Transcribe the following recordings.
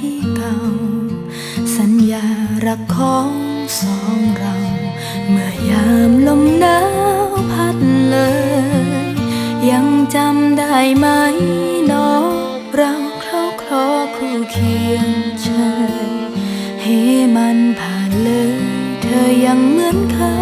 ที่เก่า สัญญารักของสองเรา เมื่อยามลมหนาวพัดเลย ยังจำได้ไหมน้องเราเคราคลอคู่เคียงเชยให้มันผ่านเลย เธอยังเหมือนเคย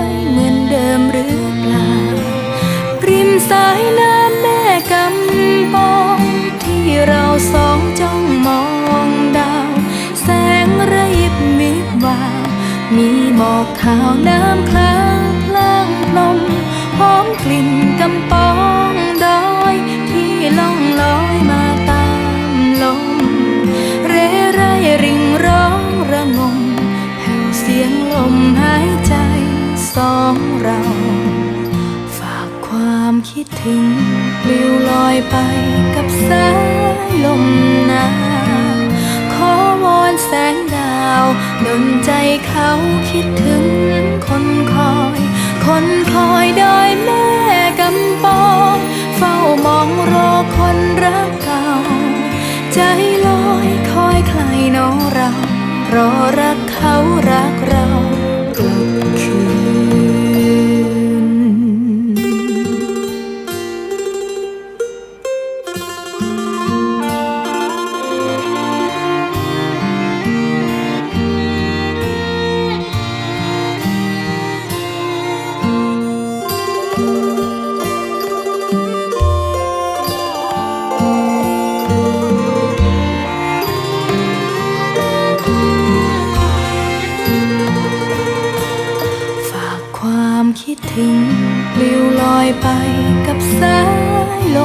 หมอกขาวน้ำคลางพลางพลมหอมกลิ่นกำปองดอยที่ล่องลอยมาตามลม เรไรริงร้องระงมแผ่วเสียงลมหายใจสองเรา ฝากความคิดถึงปลิวลอยไปกับสายลม อยคอยใครหนอเรารอรักเขารักเรา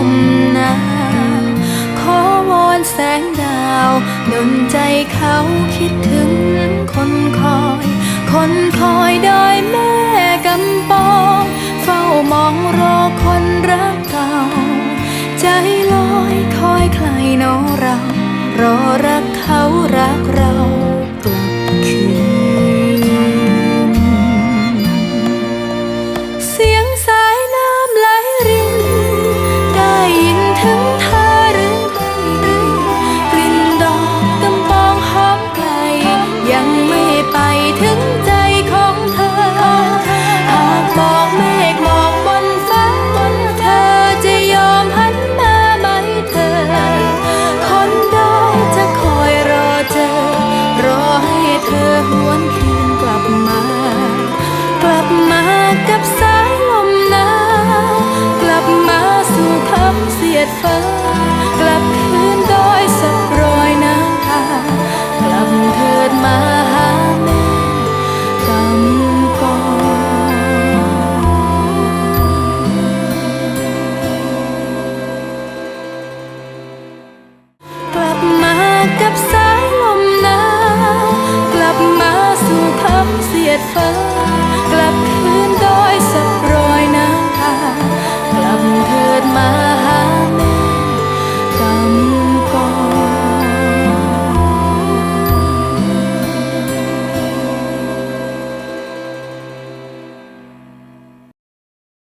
มหนาขอวอนแสงดาวดนใจเขาคิดถึงคนคอย คนคอยดอยแม่กำปอง เฝ้ามองรอคนรักเก่า ใจลอยคอยใครนอเรา รอรักเขารักเราำเสียดฟ้ากลับคืนดอยสักรอยน้ำตากลับเถิดมาหาแม่กำกองกลับมากับสายลมหนาวกลับมาสู่คำเสียดฟ้า